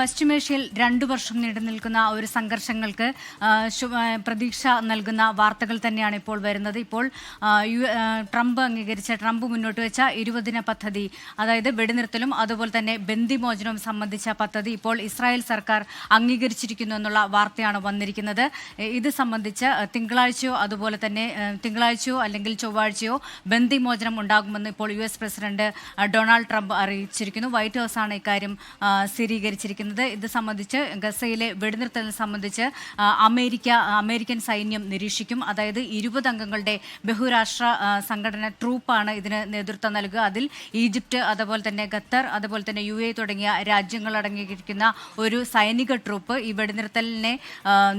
പശ്ചിമേഷ്യയിൽ രണ്ടു വർഷം നീണ്ടു നിൽക്കുന്ന ഒരു സംഘർഷങ്ങൾക്ക് പ്രതീക്ഷ നൽകുന്ന വാർത്തകൾ തന്നെയാണ് ഇപ്പോൾ വരുന്നത്. ഇപ്പോൾ ട്രംപ് അംഗീകരിച്ച ട്രംപ് മുന്നോട്ട് വെച്ച ഇരുപതിന പദ്ധതി അതായത് വെടിനിർത്തലും അതുപോലെ തന്നെ ബന്ദിമോചനവും സംബന്ധിച്ച പദ്ധതി ഇപ്പോൾ ഇസ്രായേൽ സർക്കാർ അംഗീകരിച്ചിരിക്കുന്നു എന്നുള്ള വാർത്തയാണ് വന്നിരിക്കുന്നത്. ഇത് സംബന്ധിച്ച് തിങ്കളാഴ്ചയോ അതുപോലെ തന്നെ തിങ്കളാഴ്ചയോ അല്ലെങ്കിൽ ചൊവ്വാഴ്ചയോ ബന്ദിമോചനം ഉണ്ടാകുമെന്ന് ഇപ്പോൾ യു പ്രസിഡന്റ് ഡൊണാൾഡ് ട്രംപ് അറിയിച്ചിരിക്കുന്നു. വൈറ്റ് ഹൗസാണ് ഇക്കാര്യം ആ, സ്ഥിരീകരിച്ചിരിക്കുന്നത് ഇത് സംബന്ധിച്ച് ഗസയിലെ വെടിനിർത്തലിനെ സംബന്ധിച്ച് അമേരിക്ക അമേരിക്കൻ സൈന്യം നിരീക്ഷിക്കും. അതായത് ഇരുപത് അംഗങ്ങളുടെ ബഹുരാഷ്ട്ര സംഘടന ട്രൂപ്പാണ് ഇതിന് നേതൃത്വം നൽകുക. അതിൽ ഈജിപ്റ്റ് അതുപോലെ തന്നെ ഖത്തർ അതുപോലെ തന്നെ യു എ തുടങ്ങിയ രാജ്യങ്ങൾ അടങ്ങിയിരിക്കുന്ന ഒരു സൈനിക ട്രൂപ്പ് ഈ വെടിനിർത്തലിനെ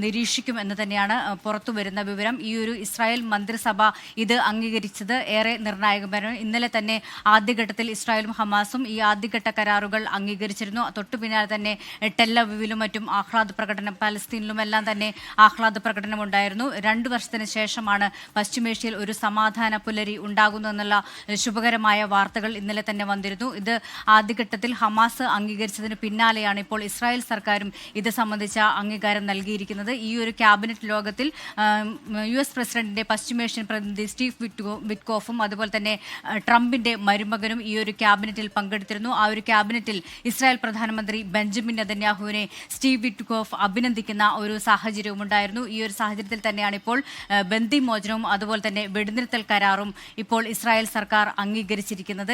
നിരീക്ഷിക്കും എന്ന് തന്നെയാണ് പുറത്തു വരുന്ന വിവരം. ഈ ഒരു ഇസ്രായേൽ മന്ത്രിസഭ ഇത് അംഗീകരിച്ചത് ഏറെ നിർണായകമായിരുന്നു. ഇന്നലെ തന്നെ ആദ്യഘട്ടത്തിൽ ഇസ്രായേലും ഹമാസും ഈ ആദ്യഘട്ട കരാറുകൾ അംഗീകരിച്ചിരുന്നു. തൊട്ടു പിന്നാലെ തന്നെ ടെല്ലവിലും മറ്റും ആഹ്ലാദ പ്രകടനം പലസ്തീനിലും എല്ലാം തന്നെ ആഹ്ലാദ പ്രകടനം ഉണ്ടായിരുന്നു. രണ്ടു വർഷത്തിന് ശേഷമാണ് പശ്ചിമേഷ്യയിൽ ഒരു സമാധാന പുലരി ഉണ്ടാകുന്നു എന്നുള്ള ശുഭകരമായ വാർത്തകൾ ഇന്നലെ തന്നെ വന്നിരുന്നു. ഇത് ആദ്യഘട്ടത്തിൽ ഹമാസ് അംഗീകരിച്ചതിന് പിന്നാലെയാണ് ഇപ്പോൾ ഇസ്രായേൽ സർക്കാരും ഇത് സംബന്ധിച്ച അംഗീകാരം നൽകിയിരിക്കുന്നത്. ഈ ഒരു ക്യാബിനറ്റ് ലോകത്തിൽ യു എസ് പ്രസിഡന്റിന്റെ പശ്ചിമേഷ്യൻ പ്രതിനിധി സ്റ്റീഫ് വിറ്റ്കോ വിറ്റ്കോഫും അതുപോലെ തന്നെ ട്രംപിന്റെ മരുമകനും ഈ ഒരു ക്യാബിനറ്റിൽ പങ്കെടുത്തിരുന്നു. ആ ഒരു ക്യാബിനറ്റിൽ ഇസ്രായേൽ പ്രധാനമന്ത്രി ബെഞ്ചമിൻ നെതന്യാഹുവിനെ സ്റ്റീവ് വിറ്റ്കോഫ് അഭിനന്ദിക്കുന്ന ഒരു സാഹചര്യവും ഉണ്ടായിരുന്നു. ഈ ഒരു സാഹചര്യത്തിൽ തന്നെയാണ് ഇപ്പോൾ ബന്ദി ബന്ദിമോചനവും അതുപോലെ തന്നെ വെടിനിർത്തൽ കരാറും ഇപ്പോൾ ഇസ്രായേൽ സർക്കാർ അംഗീകരിച്ചിരിക്കുന്നത്.